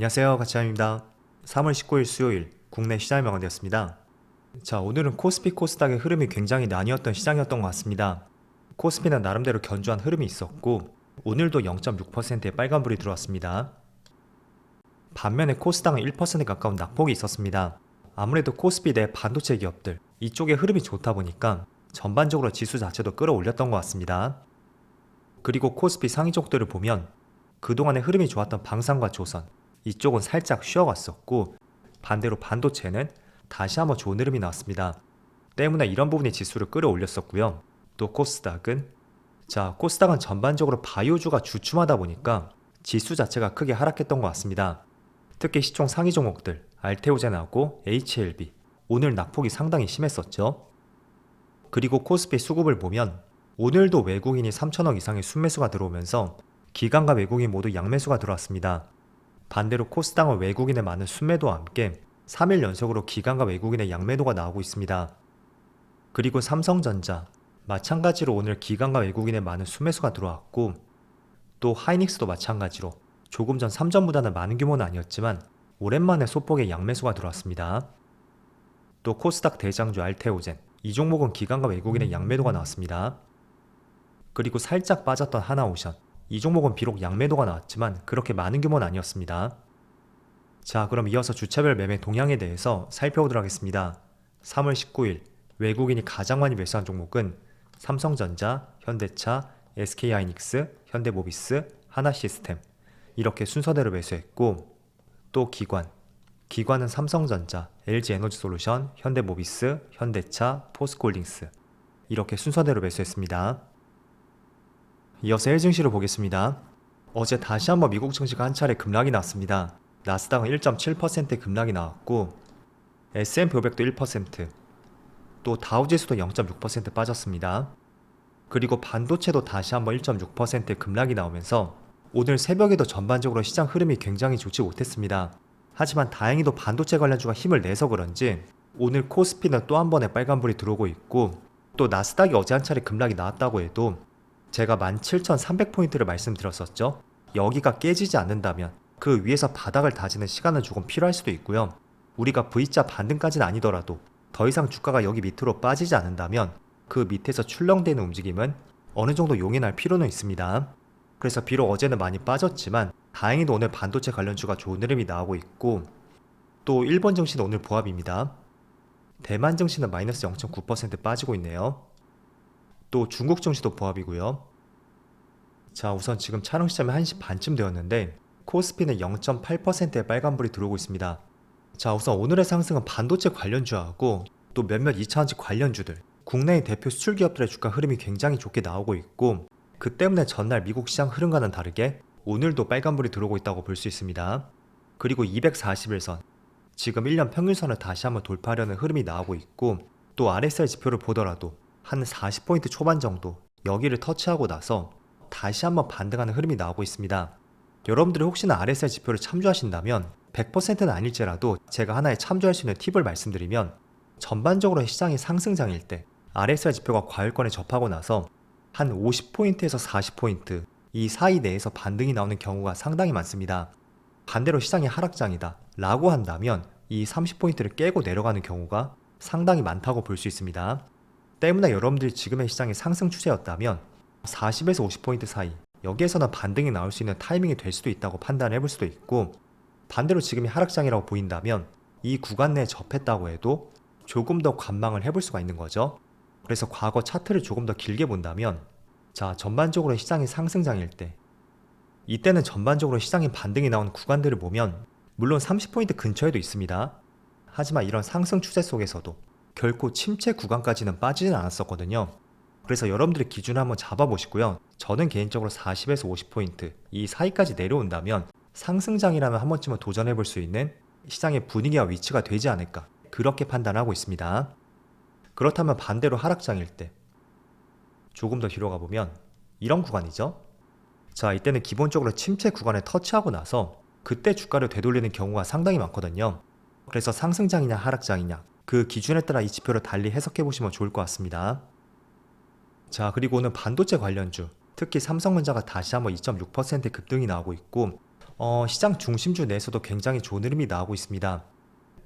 안녕하세요. 가치함입니다. 3월 19일 수요일 국내 시장이 마감되었습니다. 자, 오늘은 코스피 코스닥의 흐름이 굉장히 나뉘었던 시장이었던 것 같습니다. 코스피는 나름대로 견조한 흐름이 있었고 오늘도 0.6%의 빨간불이 들어왔습니다. 반면에 코스닥은 1% 가까운 낙폭이 있었습니다. 아무래도 코스피 내 반도체 기업들 이쪽의 흐름이 좋다 보니까 전반적으로 지수 자체도 끌어올렸던 것 같습니다. 그리고 코스피 상위족들을 보면 그동안의 흐름이 좋았던 방산과 조선 이쪽은 살짝 쉬어갔었고 반대로 반도체는 다시 한번 좋은 흐름이 나왔습니다. 때문에 이런 부분이 지수를 끌어올렸었고요. 또 코스닥은 자 코스닥은 전반적으로 바이오주가 주춤하다 보니까 지수 자체가 크게 하락했던 것 같습니다. 특히 시총 상위 종목들 알테오젠하고 HLB 오늘 낙폭이 상당히 심했었죠. 그리고 코스피 수급을 보면 오늘도 외국인이 3천억 이상의 순매수가 들어오면서 기관과 외국인 모두 양매수가 들어왔습니다. 반대로 코스닥은 외국인의 많은 순매도와 함께 3일 연속으로 기관과 외국인의 양매도가 나오고 있습니다. 그리고 삼성전자 마찬가지로 오늘 기관과 외국인의 많은 순매수가 들어왔고 또 하이닉스도 마찬가지로 조금 전 3전보다는 많은 규모는 아니었지만 오랜만에 소폭의 양매수가 들어왔습니다. 또 코스닥 대장주 알테오젠 이 종목은 기관과 외국인의 양매도가 나왔습니다. 그리고 살짝 빠졌던 하나오션 이 종목은 비록 양매도가 나왔지만 그렇게 많은 규모는 아니었습니다. 자, 그럼 이어서 주차별 매매 동향에 대해서 살펴보도록 하겠습니다. 3월 19일 외국인이 가장 많이 매수한 종목은 삼성전자, 현대차, SK하이닉스, 현대모비스, 하나시스템 이렇게 순서대로 매수했고 또 기관 기관은 삼성전자, LG에너지솔루션, 현대모비스, 현대차, 포스코홀딩스 이렇게 순서대로 매수했습니다. 이어서 1 증시를 보겠습니다. 어제 다시 한번 미국 증시가 한 차례 급락이 났습니다. 나스닥은 1.7% 급락이 나왔고 S&P 500도 1%, 또 다우지수도 0.6% 빠졌습니다. 그리고 반도체도 다시 한번 1.6% 급락이 나오면서 오늘 새벽에도 전반적으로 시장 흐름이 굉장히 좋지 못했습니다. 하지만 다행히도 반도체 관련주가 힘을 내서 그런지 오늘 코스피는 또 한 번의 빨간불이 들어오고 있고 또 나스닥이 어제 한 차례 급락이 나왔다고 해도 제가 17,300포인트를 말씀드렸었죠. 여기가 깨지지 않는다면 그 위에서 바닥을 다지는 시간은 조금 필요할 수도 있고요. 우리가 V자 반등까지는 아니더라도 더 이상 주가가 여기 밑으로 빠지지 않는다면 그 밑에서 출렁대는 움직임은 어느 정도 용인할 필요는 있습니다. 그래서 비록 어제는 많이 빠졌지만 다행히도 오늘 반도체 관련주가 좋은 흐름이 나오고 있고 또 일본 증시는 오늘 보합입니다. 대만 증시는 마이너스 0.9% 빠지고 있네요. 또 중국 증시도 보합이고요. 자 우선 지금 촬영 시점이 1시 반쯤 되었는데 코스피는 0.8%의 빨간불이 들어오고 있습니다. 자 우선 오늘의 상승은 반도체 관련주하고 또 몇몇 2차원지 관련주들 국내의 대표 수출 기업들의 주가 흐름이 굉장히 좋게 나오고 있고 그 때문에 전날 미국 시장 흐름과는 다르게 오늘도 빨간불이 들어오고 있다고 볼 수 있습니다. 그리고 241선 지금 1년 평균선을 다시 한번 돌파하려는 흐름이 나오고 있고 또 RSI 지표를 보더라도 한 40포인트 초반 정도 여기를 터치하고 나서 다시 한번 반등하는 흐름이 나오고 있습니다. 여러분들이 혹시나 RSI 지표를 참조하신다면 100%는 아닐지라도 제가 하나의 참조할 수 있는 팁을 말씀드리면 전반적으로 시장이 상승장일 때 RSI 지표가 과열권에 접하고 나서 한 50포인트에서 40포인트 이 사이 내에서 반등이 나오는 경우가 상당히 많습니다. 반대로 시장이 하락장이다 라고 한다면 이 30포인트를 깨고 내려가는 경우가 상당히 많다고 볼 수 있습니다. 때문에 여러분들이 지금의 시장이 상승 추세였다면 40에서 50포인트 사이 여기에서는 반등이 나올 수 있는 타이밍이 될 수도 있다고 판단해 볼 수도 있고 반대로 지금이 하락장이라고 보인다면 이 구간 내에 접했다고 해도 조금 더 관망을 해볼 수가 있는 거죠. 그래서 과거 차트를 조금 더 길게 본다면 자 전반적으로 시장이 상승장일 때 이때는 전반적으로 시장이 반등이 나온 구간들을 보면 물론 30포인트 근처에도 있습니다. 하지만 이런 상승 추세 속에서도 결코 침체 구간까지는 빠지진 않았었거든요. 그래서 여러분들의 기준을 한번 잡아보시고요. 저는 개인적으로 40에서 50포인트 이 사이까지 내려온다면 상승장이라면 한 번쯤은 도전해 볼 수 있는 시장의 분위기와 위치가 되지 않을까 그렇게 판단하고 있습니다. 그렇다면 반대로 하락장일 때 조금 더 뒤로 가보면 이런 구간이죠. 자, 이때는 기본적으로 침체 구간에 터치하고 나서 그때 주가를 되돌리는 경우가 상당히 많거든요. 그래서 상승장이냐 하락장이냐 그 기준에 따라 이 지표를 달리 해석해 보시면 좋을 것 같습니다. 자, 그리고 오늘 반도체 관련주, 특히 삼성전자가 다시 한번 2.6% 급등이 나오고 있고 어, 시장 중심주 내에서도 굉장히 좋은 흐름이 나오고 있습니다.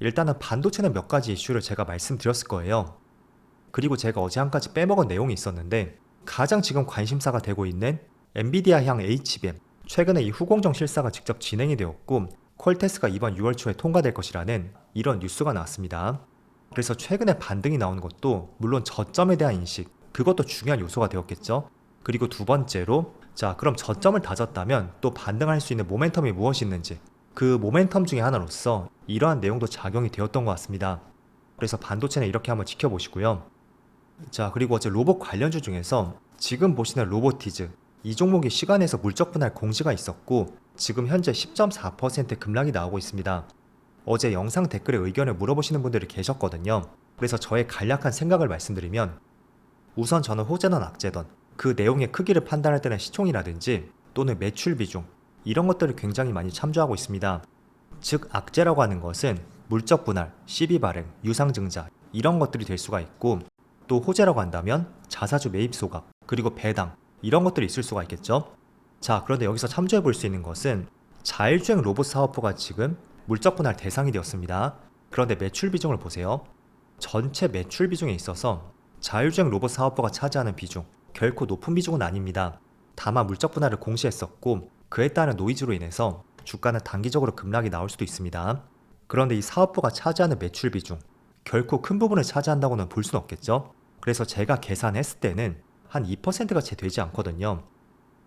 일단은 반도체는 몇 가지 이슈를 제가 말씀드렸을 거예요. 그리고 제가 어제 한 가지 빼먹은 내용이 있었는데 가장 지금 관심사가 되고 있는 엔비디아 향 HBM 최근에 이 후공정 실사가 직접 진행이 되었고 퀄테스가 이번 6월 초에 통과될 것이라는 이런 뉴스가 나왔습니다. 그래서 최근에 반등이 나오는 것도 물론 저점에 대한 인식 그것도 중요한 요소가 되었겠죠. 그리고 두 번째로 자 그럼 저점을 다졌다면 또 반등할 수 있는 모멘텀이 무엇이 있는지 그 모멘텀 중에 하나로서 이러한 내용도 작용이 되었던 것 같습니다. 그래서 반도체는 이렇게 한번 지켜보시고요. 자 그리고 어제 로봇 관련주 중에서 지금 보시는 로보티즈 이 종목이 시간에서 물적 분할 공시가 있었고 지금 현재 10.4% 급락이 나오고 있습니다. 어제 영상 댓글에 의견을 물어보시는 분들이 계셨거든요. 그래서 저의 간략한 생각을 말씀드리면 우선 저는 호재든 악재든 그 내용의 크기를 판단할 때는 시총이라든지 또는 매출 비중 이런 것들을 굉장히 많이 참조하고 있습니다. 즉 악재라고 하는 것은 물적 분할, 시비 발행, 유상 증자 이런 것들이 될 수가 있고 또 호재라고 한다면 자사주 매입 소각 그리고 배당 이런 것들이 있을 수가 있겠죠. 자 그런데 여기서 참조해 볼 수 있는 것은 자율주행 로봇 사업부가 지금 물적 분할 대상이 되었습니다. 그런데 매출 비중을 보세요. 전체 매출 비중에 있어서 자율주행 로봇 사업부가 차지하는 비중 결코 높은 비중은 아닙니다. 다만 물적 분할을 공시했었고 그에 따른 노이즈로 인해서 주가는 단기적으로 급락이 나올 수도 있습니다. 그런데 이 사업부가 차지하는 매출 비중 결코 큰 부분을 차지한다고는 볼 수는 없겠죠. 그래서 제가 계산했을 때는 한 2%가 채 되지 않거든요.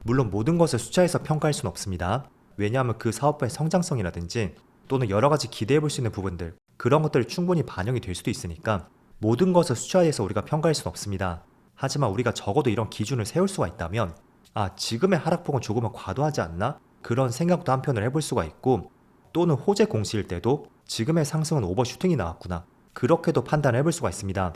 물론 모든 것을 숫자에서 평가할 수는 없습니다. 왜냐하면 그 사업부의 성장성이라든지 또는 여러 가지 기대해 볼 수 있는 부분들 그런 것들이 충분히 반영이 될 수도 있으니까 모든 것을 숫자에서 우리가 평가할 수는 없습니다. 하지만 우리가 적어도 이런 기준을 세울 수가 있다면 아 지금의 하락폭은 조금은 과도하지 않나? 그런 생각도 한편을 해볼 수가 있고 또는 호재 공시일 때도 지금의 상승은 오버슈팅이 나왔구나 그렇게도 판단을 해볼 수가 있습니다.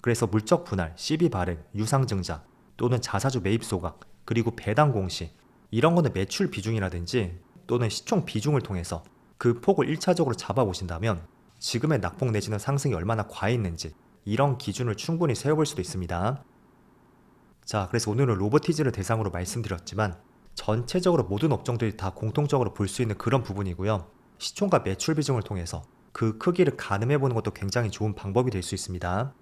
그래서 물적 분할, CB 발행, 유상증자 또는 자사주 매입 소각 그리고 배당 공시 이런 거는 매출 비중이라든지 또는 시총 비중을 통해서 그 폭을 1차적으로 잡아보신다면 지금의 낙폭 내지는 상승이 얼마나 과했는지 이런 기준을 충분히 세워볼 수도 있습니다. 자, 그래서 오늘은 로보티즈를 대상으로 말씀드렸지만 전체적으로 모든 업종들이 다 공통적으로 볼 수 있는 그런 부분이고요. 시총과 매출 비중을 통해서 그 크기를 가늠해 보는 것도 굉장히 좋은 방법이 될 수 있습니다.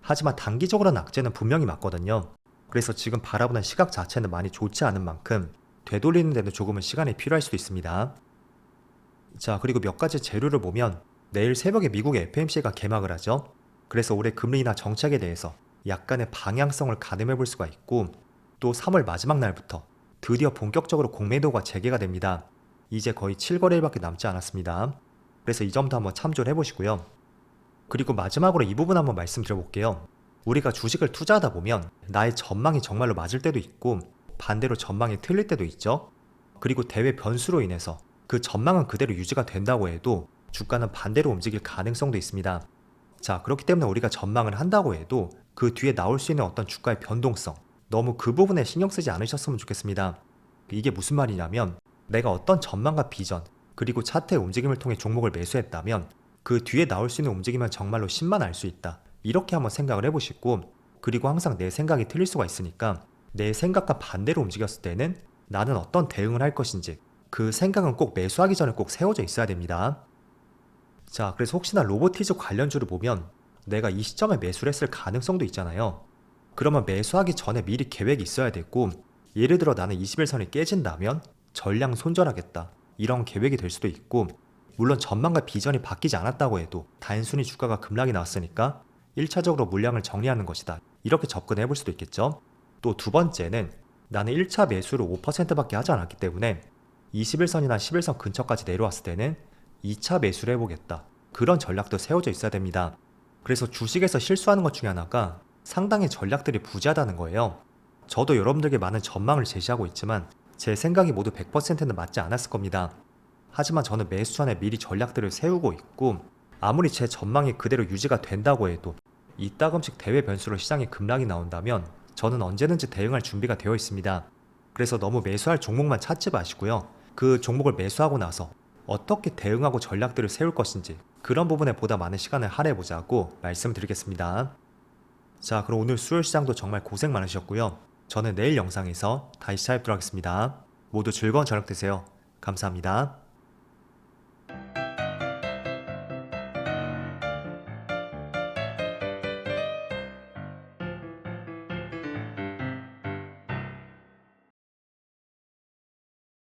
하지만 단기적으로는 악재는 분명히 맞거든요. 그래서 지금 바라보는 시각 자체는 많이 좋지 않은 만큼 되돌리는 데는 조금은 시간이 필요할 수도 있습니다. 자, 그리고 몇 가지 재료를 보면 내일 새벽에 미국의 FMC가 개막을 하죠. 그래서 올해 금리나 정책에 대해서 약간의 방향성을 가늠해 볼 수가 있고 또 3월 마지막 날부터 드디어 본격적으로 공매도가 재개가 됩니다. 이제 거의 7거래일밖에 남지 않았습니다. 그래서 이 점도 한번 참조를 해보시고요. 그리고 마지막으로 이 부분 한번 말씀드려볼게요. 우리가 주식을 투자하다 보면 나의 전망이 정말로 맞을 때도 있고 반대로 전망이 틀릴 때도 있죠. 그리고 대외 변수로 인해서 그 전망은 그대로 유지가 된다고 해도 주가는 반대로 움직일 가능성도 있습니다. 자, 그렇기 때문에 우리가 전망을 한다고 해도 그 뒤에 나올 수 있는 어떤 주가의 변동성, 너무 그 부분에 신경 쓰지 않으셨으면 좋겠습니다. 이게 무슨 말이냐면 내가 어떤 전망과 비전, 그리고 차트의 움직임을 통해 종목을 매수했다면 그 뒤에 나올 수 있는 움직임은 정말로 10만 알 수 있다. 이렇게 한번 생각을 해보시고 그리고 항상 내 생각이 틀릴 수가 있으니까 내 생각과 반대로 움직였을 때는 나는 어떤 대응을 할 것인지 그 생각은 꼭 매수하기 전에 꼭 세워져 있어야 됩니다. 자, 그래서 혹시나 로보티즈 관련주를 보면 내가 이 시점에 매수를 했을 가능성도 있잖아요. 그러면 매수하기 전에 미리 계획이 있어야 되고 예를 들어 나는 21선이 깨진다면 전량 손절하겠다. 이런 계획이 될 수도 있고 물론 전망과 비전이 바뀌지 않았다고 해도 단순히 주가가 급락이 나왔으니까 1차적으로 물량을 정리하는 것이다. 이렇게 접근해 볼 수도 있겠죠. 또 두 번째는 나는 1차 매수를 5%밖에 하지 않았기 때문에 21선이나 11선 근처까지 내려왔을 때는 2차 매수를 해보겠다. 그런 전략도 세워져 있어야 됩니다. 그래서 주식에서 실수하는 것 중에 하나가 상당히 전략들이 부재하다는 거예요. 저도 여러분들에게 많은 전망을 제시하고 있지만 제 생각이 모두 100%는 맞지 않았을 겁니다. 하지만 저는 매수 전에 미리 전략들을 세우고 있고 아무리 제 전망이 그대로 유지가 된다고 해도 이따금씩 대외 변수로 시장에 급락이 나온다면 저는 언제든지 대응할 준비가 되어 있습니다. 그래서 너무 매수할 종목만 찾지 마시고요. 그 종목을 매수하고 나서 어떻게 대응하고 전략들을 세울 것인지 그런 부분에 보다 많은 시간을 할애해 보자고 말씀드리겠습니다. 자, 그럼 오늘 수요일 시장도 정말 고생 많으셨고요. 저는 내일 영상에서 다시 찾아뵙도록 하겠습니다. 모두 즐거운 저녁 되세요. 감사합니다.